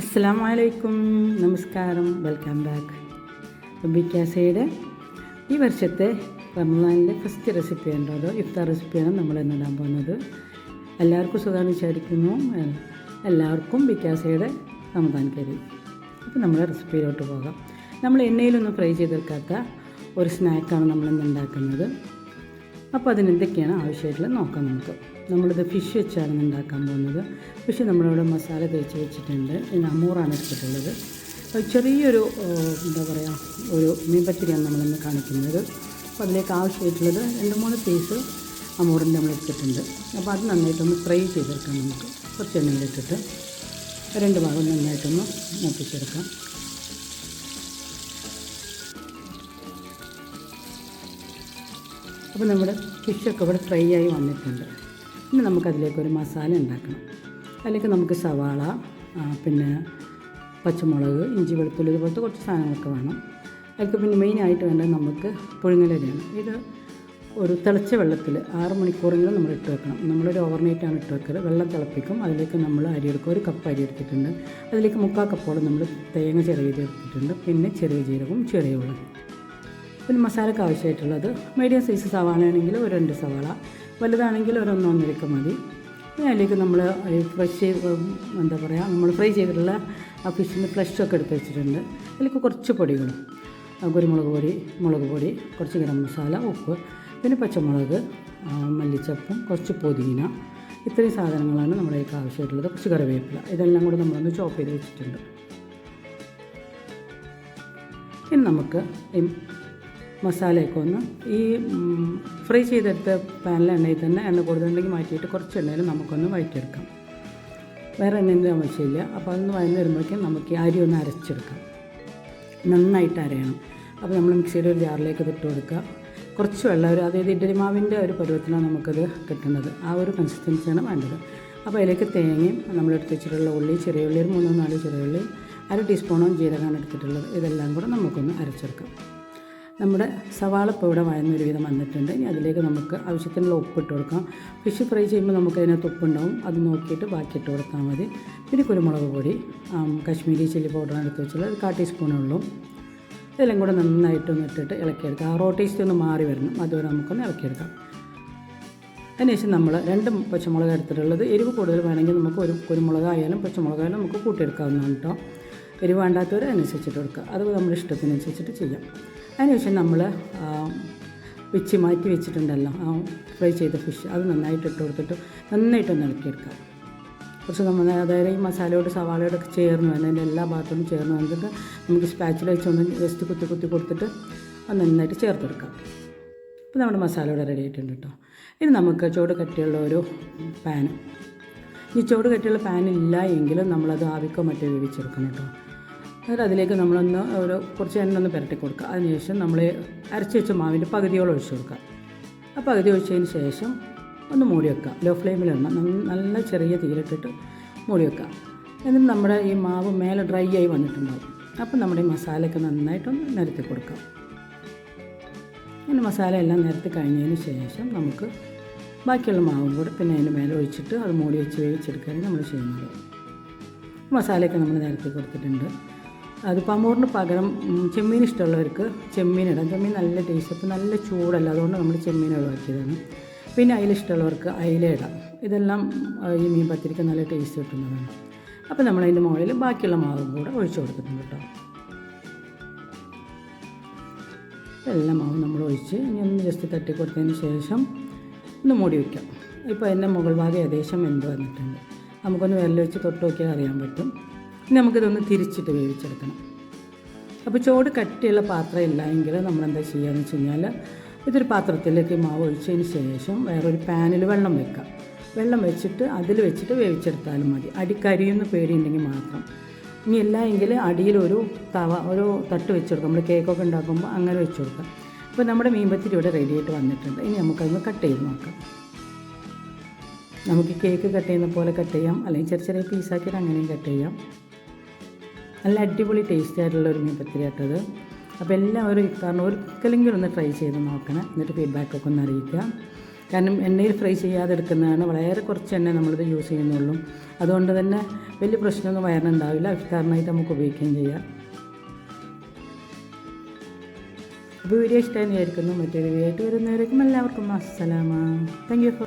അസ്സാം വലൈക്കും നമസ്കാരം. Welcome back. ബിക്കാസയുടെ ഈ വർഷത്തെ റംസാനിലെ ഫസ്റ്റ് റെസിപ്പി ഉണ്ടോ അതോ ഇഫ്താർ റെസിപ്പിയാണ് നമ്മൾ എന്നിടാൻ പോകുന്നത്? എല്ലാവർക്കും സുഖമാണ് വിചാരിക്കുന്നു. എല്ലാവർക്കും ബിക്കാസയുടെ റമദാൻ കരി. അപ്പോൾ നമ്മൾ റെസിപ്പിയിലോട്ട് പോകാം. നമ്മൾ എണ്ണയിലൊന്നും ഫ്രൈ ചെയ്തെടുക്കാത്ത ഒരു സ്നാക്കാണ് നമ്മളിന്ന് ഉണ്ടാക്കുന്നത്. അപ്പോൾ അതിനെന്തൊക്കെയാണ് ആവശ്യമായിട്ടുള്ളത് നോക്കാം നമുക്ക്. നമ്മളിത് ഫിഷ് വെച്ചാണ് ഉണ്ടാക്കാൻ പോകുന്നത്. ഫിഷ് നമ്മളിവിടെ മസാല തേച്ച് വെച്ചിട്ടുണ്ട്. ഇനി അമൂറാണ് എടുത്തിട്ടുള്ളത്. ചെറിയൊരു എന്താ പറയുക ഒരു മീൻപച്ചരിയാണ് നമ്മളിന്ന് കാണിക്കുന്നത്. അപ്പോൾ അതിലേക്ക് ആവശ്യമായിട്ടുള്ളത് രണ്ട് മൂന്ന് പീസ് അമൂറിന്റെ നമ്മൾ എടുത്തിട്ടുണ്ട്. അപ്പോൾ അത് നന്നായിട്ടൊന്ന് ഫ്രൈ ചെയ്തെടുക്കാം നമുക്ക്. കുറച്ച് എണ്ണയിലിട്ടിട്ട്. രണ്ട് ഭാഗം നന്നായിട്ടൊന്ന് മൂപ്പിച്ചെടുക്കാം. അപ്പോൾ നമ്മുടെ ഫിഷൊക്കെ ഇവിടെ ഫ്രൈ ആയി വന്നിട്ടുണ്ട്. ഇനി നമുക്കതിലേക്ക് ഒരു മസാല ഉണ്ടാക്കണം. അതിലേക്ക് നമുക്ക് സവാള പിന്നെ പച്ചമുളക് ഇഞ്ചി വെളുത്തുള്ളി ഇതുപോലത്തെ കുറച്ച് സാധനങ്ങളൊക്കെ വേണം. അതിലേക്ക് പിന്നെ മെയിനായിട്ട് വേണ്ടത് നമുക്ക് പുഴുങ്ങലരിയാണ് ഇത് ഒരു തിളച്ച വെള്ളത്തിൽ ആറ് മണിക്കൂറെങ്കിലും നമ്മൾ ഇട്ട് വെക്കണം. നമ്മളൊരു ഓവർനൈറ്റാണ് ഇട്ട് വെക്കൽ വെള്ളം തിളപ്പിക്കും. അതിലേക്ക് നമ്മൾ അരി എടുക്കും ഒരു കപ്പ് അരി എടുത്തിട്ടുണ്ട്. അതിലേക്ക് മുക്കാൽ കപ്പോളം നമ്മൾ തേങ്ങ ചെറിയ എടുത്തിട്ടുണ്ട്. പിന്നെ ചെറിയ ജീരകവും ചെറിയ ഉള്ളും. പിന്നെ മസാലയ്ക്ക് ആവശ്യമായിട്ടുള്ളത് മീഡിയം സൈസ് സവാള ആണെങ്കിൽ ഒരു രണ്ട് സവാള വലുതാണെങ്കിൽ ഒരു ഒന്നൊന്നരക്ക് മതി. പിന്നെ അതിലേക്ക് നമ്മൾ ഫ്രഷ് എന്താ പറയുക നമ്മൾ ഫ്രൈ ചെയ്തിട്ടുള്ള ആ ഫിഷിന്റെ ഫ്ലഷൊക്കെ എടുത്ത് വെച്ചിട്ടുണ്ട്. അതിലേക്ക് കുറച്ച് പൊടികളും കുരുമുളക് പൊടി മുളക് പൊടി കുറച്ച് ഗരം മസാല ഉപ്പ് പിന്നെ പച്ചമുളക് മല്ലിച്ചപ്പും കുറച്ച് പുതിന. ഇത്രയും സാധനങ്ങളാണ് നമ്മളേക്ക് ആവശ്യമായിട്ടുള്ളത്. കുറച്ച് കറിവേപ്പില ഇതെല്ലാം കൂടെ നമ്മളൊന്ന് ചോപ്പ് ചെയ്ത് വെച്ചിട്ടുണ്ട്. ഇനി നമുക്ക് മസാലയൊക്കെ ഒന്ന് ഈ ഫ്രൈ ചെയ്തെടുത്ത പാനിലെ എണ്ണയിൽ തന്നെ എണ്ണ കൂടുതലുണ്ടെങ്കിൽ മാറ്റിയിട്ട് കുറച്ച് എണ്ണയിൽ നമുക്കൊന്ന് വഴറ്റിയെടുക്കാം. വേറെ എണ്ണേന്റെ ആവശ്യമില്ല. അപ്പോൾ അതൊന്ന് വഴന്ന് വരുമ്പോഴേക്കും നമുക്ക് അരി ഒന്ന് അരച്ചെടുക്കാം. നന്നായിട്ട് അരയണം. അപ്പോൾ നമ്മൾ മിക്സിയുടെ ഒരു ജാറിലേക്ക് ഇട്ട് കൊടുക്കുക. കുറച്ച് വെള്ളം ഒരു അതായത് ഇഡ്ഡലി മാവിന്റെ ഒരു പരുവത്തിനാണ് നമുക്കത് കിട്ടുന്നത്. ആ ഒരു കൺസിസ്റ്റൻസിയാണ് വേണ്ടത്. അപ്പോൾ അതിലേക്ക് തേങ്ങയും നമ്മൾ എടുത്ത് വെച്ചിട്ടുള്ള ഉള്ളി ചെറിയ ഉള്ളി ഒരു മൂന്നോ നാല് ചെറിയ ഉള്ളി അര ടീസ്പൂണും ജീരകമാണ് എടുത്തിട്ടുള്ളത്. ഇതെല്ലാം കൂടെ നമുക്കൊന്ന് അരച്ചെടുക്കാം. നമ്മുടെ സവാള ഇപ്പോൾ ഇവിടെ വഴന്നൊരു വിധം വന്നിട്ടുണ്ട്. ഇനി അതിലേക്ക് നമുക്ക് ആവശ്യത്തിനുള്ള ഉപ്പ് ഇട്ട് കൊടുക്കാം. ഫിഷ് ഫ്രൈ ചെയ്യുമ്പോൾ നമുക്ക് അതിനകത്ത് ഉപ്പുണ്ടാവും. അത് നോക്കിയിട്ട് ബാക്കി ഇട്ട് കൊടുത്താൽ മതി. പിന്നെ കുരുമുളക് പൊടി കശ്മീരി ചില്ലി പൗഡറാണ് എടുത്ത് വെച്ചുള്ളത് ഒരു കാ ടീസ്പൂണേ ഉള്ളൂ. ഇതെല്ലാം കൂടെ നന്നായിട്ടൊന്ന് ഇട്ടിട്ട് ഇളക്കിയെടുക്കാം. ആ റോ ടേസ്റ്റ് ഒന്ന് മാറി വരണം. അതുവരെ നമുക്കൊന്ന് ഇളക്കിയെടുക്കാം. അതിനുശേഷം നമ്മൾ രണ്ട് പച്ചമുളക് എടുത്തിട്ടുള്ളത്. എരിവ് കൂടുതൽ വേണമെങ്കിൽ നമുക്ക് ഒരു കുരുമുളകായാലും പച്ചമുളകായാലും നമുക്ക് കൂട്ടിയെടുക്കാവുന്നതാണ് കേട്ടോ എരിവ് വേണ്ടാത്തവർ അനുസരിച്ചിട്ട് കൊടുക്കുക. അത് നമ്മുടെ ഇഷ്ടത്തിനനുസരിച്ചിട്ട് ചെയ്യാം. അതിനുശേഷം നമ്മൾ വെച്ച് മാറ്റി വെച്ചിട്ടുണ്ടല്ലോ ആ ഫ്രൈ ചെയ്ത ഫിഷ് അത് നന്നായിട്ട് ഇട്ട് കൊടുത്തിട്ട് നന്നായിട്ടൊന്ന് ഇളക്കിയെടുക്കാം. കുറച്ച് നമ്മൾ അതായത് ഈ മസാലയോട് സവാളയോട് ഒക്കെ ചേർന്ന് വന്ന് അതിന്റെ എല്ലാ ഭാഗത്തും ചേർന്ന് വന്നിട്ട് നമുക്ക് സ്പാച്ചിൽ വെച്ചൊന്ന് ജസ്റ്റ് കുത്തി കുത്തി കൊടുത്തിട്ട് അത് നന്നായിട്ട് ചേർത്തെടുക്കാം. ഇപ്പോൾ നമ്മുടെ മസാല ഇവിടെ റെഡി ആയിട്ടുണ്ട് കേട്ടോ. ഇനി നമുക്ക് ചോട് കട്ടിയുള്ള ഒരു പാൻ ഈ ചോട് കട്ടിയുള്ള പാൻ ഇല്ല എങ്കിലും നമ്മളത് ആവിക്കോ മറ്റോ വേവിച്ചെടുക്കണം കേട്ടോ. എന്നിട്ട് അതിലേക്ക് നമ്മളൊന്ന് ഒരു കുറച്ച് എണ്ണ ഒന്ന് പുരട്ടി കൊടുക്കുക. അതിനുശേഷം നമ്മൾ അരച്ച് വെച്ച മാവിന്റെ പകുതിയോളം ഒഴിച്ചു കൊടുക്കുക. ആ പകുതി ഒഴിച്ചതിന് ശേഷം ഒന്ന് മൂടി വെക്കുക. ലോ ഫ്ലെയിമിലിടണം നല്ല ചെറിയ തീരിട്ടിട്ട് മൂടി വെക്കുക. എന്നിട്ട് നമ്മുടെ ഈ മാവ് മേലെ ഡ്രൈ ആയി വന്നിട്ടുണ്ടാവും. അപ്പം നമ്മുടെ ഈ മസാലയൊക്കെ നന്നായിട്ടൊന്ന് നിരത്തി കൊടുക്കാം അങ്ങനെ മസാല എല്ലാം നിരത്തി കഴിഞ്ഞതിന് ശേഷം നമുക്ക് ബാക്കിയുള്ള മാവും കൂടെ പിന്നെ അതിന് മേലെ ഒഴിച്ചിട്ട് അത് മൂടി വെച്ച് വേവിച്ചെടുക്കുകയാണ് നമ്മൾ ചെയ്യുന്നത്. മസാലയൊക്കെ നമ്മൾ നിരത്തി കൊടുത്തിട്ടുണ്ട്. അത് പമൂറിന് പകരം ചെമ്മീൻ ഇഷ്ടമുള്ളവർക്ക് ചെമ്മീൻ ഇടാം. ചെമ്മീൻ നല്ല ടേസ്റ്റ് അപ്പോൾ നല്ല ചൂടല്ല അതുകൊണ്ട് നമ്മൾ ചെമ്മീൻ ഒഴിവാക്കിയതാണ്. പിന്നെ അയില ഇഷ്ടമുള്ളവർക്ക് അയില ഇടാം. ഇതെല്ലാം ഈ മീൻ പത്തിരിക്ക നല്ല ടേസ്റ്റ് കിട്ടുന്നതാണ്. അപ്പോൾ നമ്മൾ അതിന്റെ മുകളിൽ ബാക്കിയുള്ള മാവും കൂടെ ഒഴിച്ചു കൊടുത്തിട്ടുണ്ട് കേട്ടോ. എല്ലാ മാവും നമ്മൾ ഒഴിച്ച് ഇനി ഒന്ന് ജസ്റ്റ് തട്ടി കൊടുത്തതിന് ശേഷം ഒന്ന് മൂടി വയ്ക്കാം ഇപ്പോൾ അതിന്റെ മുകൾ ഭാഗം ഏകദേശം വെന്ത് വന്നിട്ടുണ്ട്. നമുക്കൊന്ന് വിരൽ വെച്ച് തൊട്ട് നോക്കിയാൽ അറിയാൻ പറ്റും. ഇനി നമുക്കിതൊന്ന് തിരിച്ചിട്ട് വേവിച്ചെടുക്കണം. അപ്പോൾ ചോട് കട്ടിയുള്ള പാത്രം ഇല്ല എങ്കിൽ നമ്മളെന്താ ചെയ്യുകയെന്ന് വെച്ച് കഴിഞ്ഞാൽ ഇതൊരു പാത്രത്തിലേക്ക് മാവ് ഒഴിച്ചതിന് ശേഷം വേറൊരു പാനിൽ വെള്ളം വെക്കാം. വെള്ളം വെച്ചിട്ട് അതിൽ വെച്ചിട്ട് വേവിച്ചെടുത്താലും മതി. അടിക്കരിയുന്ന പേടിയുണ്ടെങ്കിൽ മാത്രം. ഇനി ഇല്ല അടിയിലൊരു തവ ഒരു തട്ട് വെച്ച് കൊടുക്കാം നമ്മൾ കേക്കൊക്കെ ഉണ്ടാക്കുമ്പോൾ അങ്ങനെ വെച്ച് കൊടുക്കാം അപ്പോൾ നമ്മുടെ മീൻപത്തിരി ഇവിടെ റെഡി ആയിട്ട് വന്നിട്ടുണ്ട്. ഇനി നമുക്കതൊന്ന് കട്ട് ചെയ്ത് നോക്കാം. നമുക്ക് കേക്ക് കട്ട് ചെയ്യുന്ന പോലെ കട്ട് ചെയ്യാം. അല്ലെങ്കിൽ ചെറിയ ചെറിയ പീസാക്കിയിട്ട് അങ്ങനെയും കട്ട് ചെയ്യാം. നല്ല അടിപൊളി ടേസ്റ്റി ആയിട്ടുള്ള ഒരു മീൻ പത്തിരി അപ്പോൾ എല്ലാവരും കാരണം ഒരിക്കലെങ്കിലും ഒന്ന് ട്രൈ ചെയ്ത് നോക്കണം. എന്നിട്ട് ഫീഡ്ബാക്കൊക്കെ ഒന്ന് അറിയിക്കുക. കാരണം എണ്ണയിൽ ഫ്രൈ ചെയ്യാതെ എടുക്കുന്നതാണ് വളരെ കുറച്ച് എണ്ണ നമ്മളിത് യൂസ് ചെയ്യുന്നുള്ളൂ. അതുകൊണ്ട് തന്നെ വലിയ പ്രശ്നമൊന്നും വയറിനുണ്ടാവില്ല. ഇഫ്താറിനായിട്ട് നമുക്ക് ഉപയോഗിക്കുകയും ചെയ്യാം. അപ്പോൾ വീഡിയോ ഇഷ്ടമായി വിചാരിക്കുന്നു. മറ്റൊരു വീഡിയോ ആയിട്ട് വരുന്നവരേക്കും എല്ലാവർക്കും അസ്സലാമ താങ്ക് യു